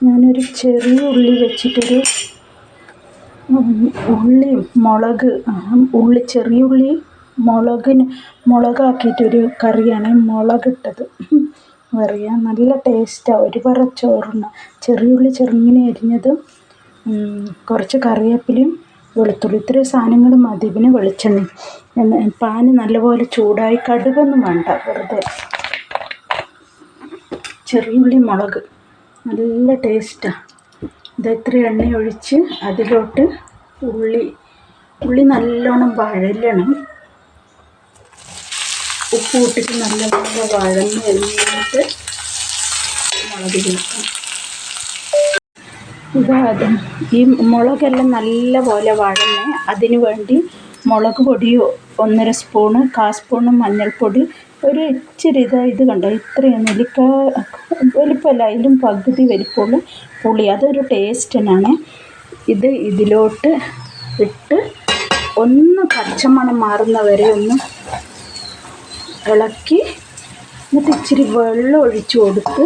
ഞാനൊരു ചെറിയ ഉള്ളി വെച്ചിട്ടൊരു ഉള്ളി മുളക് ഉള്ളി ചെറിയ ഉള്ളി മുളകിന് മുളകാക്കിയിട്ടൊരു കറിയാണ് മുളകിട്ടത്. പറയാം നല്ല ടേസ്റ്റാണ് ഒരു പറ ചെറിയ ഉള്ളി ചെറുങ്ങനെ അരിഞ്ഞതും കുറച്ച് കറിവേപ്പിലയും വെളുത്തുള്ളി ഇത്രയും സാധനങ്ങൾ മതി. പിന്നെ വെളിച്ചെണ്ണ. പാന് നല്ലപോലെ ചൂടായി കടുകൊന്നും വേണ്ട വെറുതെ. ചെറിയ ഉള്ളി മുളക്. നല്ല ടേസ്റ്റാണ് ഇത് ഇത്ര എണ്ണ ഒഴിച്ച് അതിലോട്ട് ഉള്ളി ഉള്ളി നല്ലോണം വഴലണം ഉപ്പ് കൂട്ടിട്ട് നല്ല നല്ല വഴന്ന് കഴിഞ്ഞിട്ട് മുളക് ചേർക്കാം. ഇതാ ഈ മുളകെല്ലാം നല്ല പോലെ വഴന്ന് അതിന് വേണ്ടി മുളക് പൊടിയോ ഒന്നര സ്പൂണ് കാ സ്പൂണ് മഞ്ഞൾപ്പൊടി ഒരു ഇച്ചിരി ഇതാ ഇത് കണ്ടോ? ഇത്രയും നെല്ലിക്ക വലിപ്പമല്ല അതിലും പകുതി വലിപ്പമുള്ള പുളി. അതൊരു ടേസ്റ്റിനാണ്. ഇത് ഇതിലോട്ട് ഇട്ട് ഒന്ന് പച്ചമണം മാറുന്ന വരെ ഒന്ന് ഇളക്കി എന്നിട്ട് ഇച്ചിരി വെള്ളം ഒഴിച്ചു കൊടുത്ത്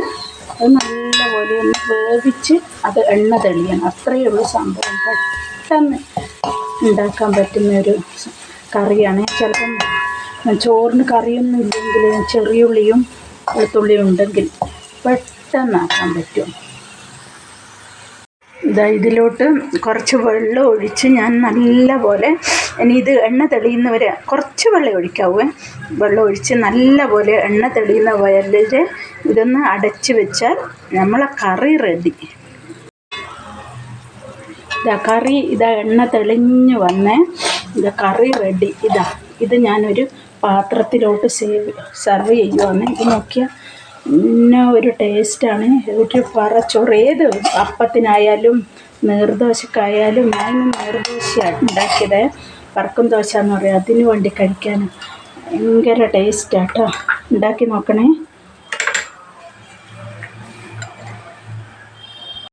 അത് നല്ലപോലെ ഒന്ന് വേവിച്ച് അത് എണ്ണ തെളിയണം. അത്രയേ ഉള്ളൂ സംഭവം. പെട്ടെന്ന് ഉണ്ടാക്കാൻ പറ്റുന്ന ഒരു കറിയാണ്. ചിലപ്പം ചോറിന് കറിയൊന്നും ഇല്ലെങ്കിൽ ചെറിയ ഉള്ളിയും വെളുത്തുള്ളിയും ഉണ്ടെങ്കിൽ പെട്ടെന്നാക്കാൻ പറ്റും. ഇതാ ഇതിലോട്ട് കുറച്ച് വെള്ളം ഒഴിച്ച് ഞാൻ നല്ലപോലെ ഇനി ഇത് എണ്ണ തെളിയുന്നവരെ കുറച്ച് വെള്ളം ഒഴിക്കാവേ. വെള്ളം ഒഴിച്ച് നല്ലപോലെ എണ്ണ തെളിയുന്ന വയലിൽ ഇതൊന്ന് അടച്ച് വെച്ചാൽ നമ്മളെ കറി റെഡി. ഇതാ കറി ഇതാ എണ്ണ തെളിഞ്ഞ് വന്നേ. ഇതാ കറി റെഡി. ഇതാ ഇത് ഞാനൊരു പാത്രത്തിലോട്ട് സേവ് സെർവ് ചെയ്യുവാണ് ഇത് നോക്കിയാൽ പിന്നെ ഒരു ടേസ്റ്റാണ് ഒരു പറച്ചോറ് ഏത് അപ്പത്തിനായാലും നീർദോശക്കായാലും ഞാൻ നീർദോശയാണ് ഉണ്ടാക്കിയത്. പറക്കും ദോശ എന്ന് പറയും. അതിന് വേണ്ടി കഴിക്കാൻ ഭയങ്കര ടേസ്റ്റാട്ടോ ഉണ്ടാക്കി നോക്കണേ.